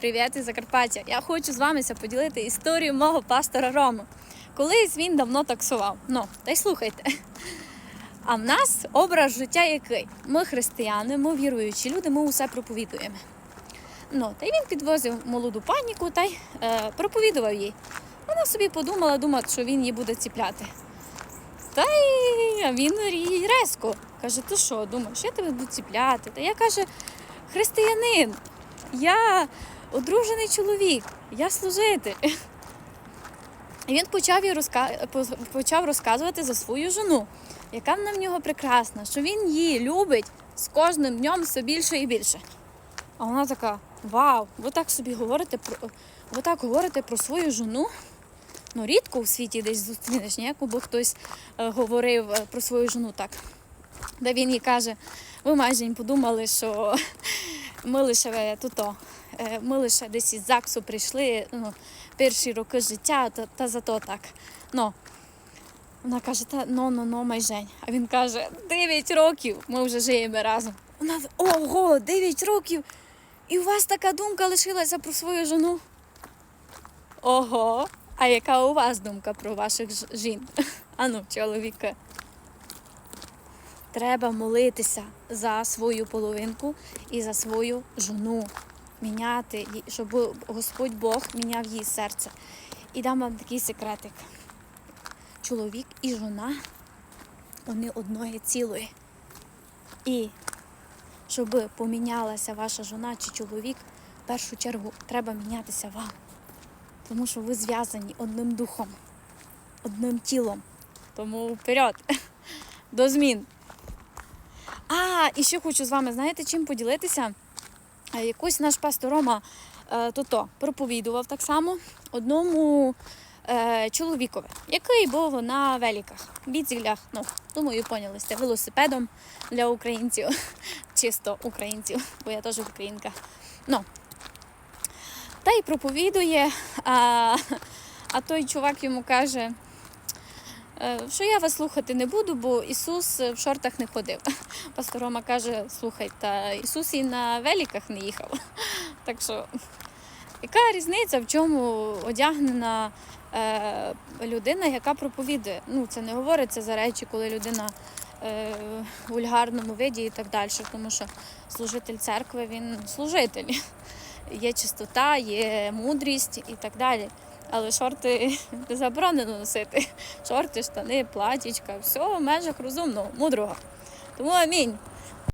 Привіт із Закарпаття! Я хочу з вами поділити історію мого пастора Рому. Колись він давно таксував. Ну, та й слухайте. А в нас образ життя який? Ми християни, ми віруючі люди, ми усе проповідуємо. Ну, та й він підвозив молоду паніку та й е, проповідував їй. Вона собі подумала, думала, що він її буде ціпляти. Та й він їй резко. Каже, ти що, думаєш, я тебе буду ціпляти? Та я каже, християнин, я одружений чоловік, я служитель. І він почав, їй розка... почав розказувати за свою жону, яка вона в нього прекрасна, що він її любить з кожним днем все більше і більше. А вона така: Вау, ви так собі говорите про ви так говорите про свою жону. Ну, рідко у світі десь зустрінеш, ні? бо хтось е, говорив е, про свою жону так. Де він їй каже, ви майже подумали, що ми лише туто, ми лише десь із ЗАГСу прийшли ну, перші роки життя, та, та зато так. Ну, вона каже, та ну, ну, ну, майжень. А він каже, 9 років ми вже живемо разом. Вона, ого, 9 років. І у вас така думка лишилася про свою жону? Ого, а яка у вас думка про ваших жін? Ану, чоловіка. Треба молитися за свою половинку і за свою жону. Міняти, щоб Господь Бог міняв її серце. І дам вам такий секретик. Чоловік і жона, вони одної цілої. І щоб помінялася ваша жона чи чоловік, в першу чергу треба мінятися вам. Тому що ви зв'язані одним духом, одним тілом. Тому вперед, до змін. А, і ще хочу з вами, знаєте, чим поділитися? Е, Якось наш пастор Рома е, то-то проповідував так само одному е, чоловікові, який був на великах, біцеглях, ну, думаю, поняли сте, велосипедом для українців, чисто українців, бо я теж українка. Ну, та й проповідує, а, а той чувак йому каже, що я вас слухати не буду, бо Ісус в шортах не ходив. Пастор Рома каже, слухай, та Ісус і на великах не їхав. Так що, яка різниця, в чому одягнена е, людина, яка проповідує? Ну, це не говориться за речі, коли людина е, в вульгарному виді і так далі, тому що служитель церкви він служитель. Є чистота, є мудрість і так далі. Але шорти заборонено носити. Шорти, штани, платічка, все в межах розумного, мудрого. Тому амінь.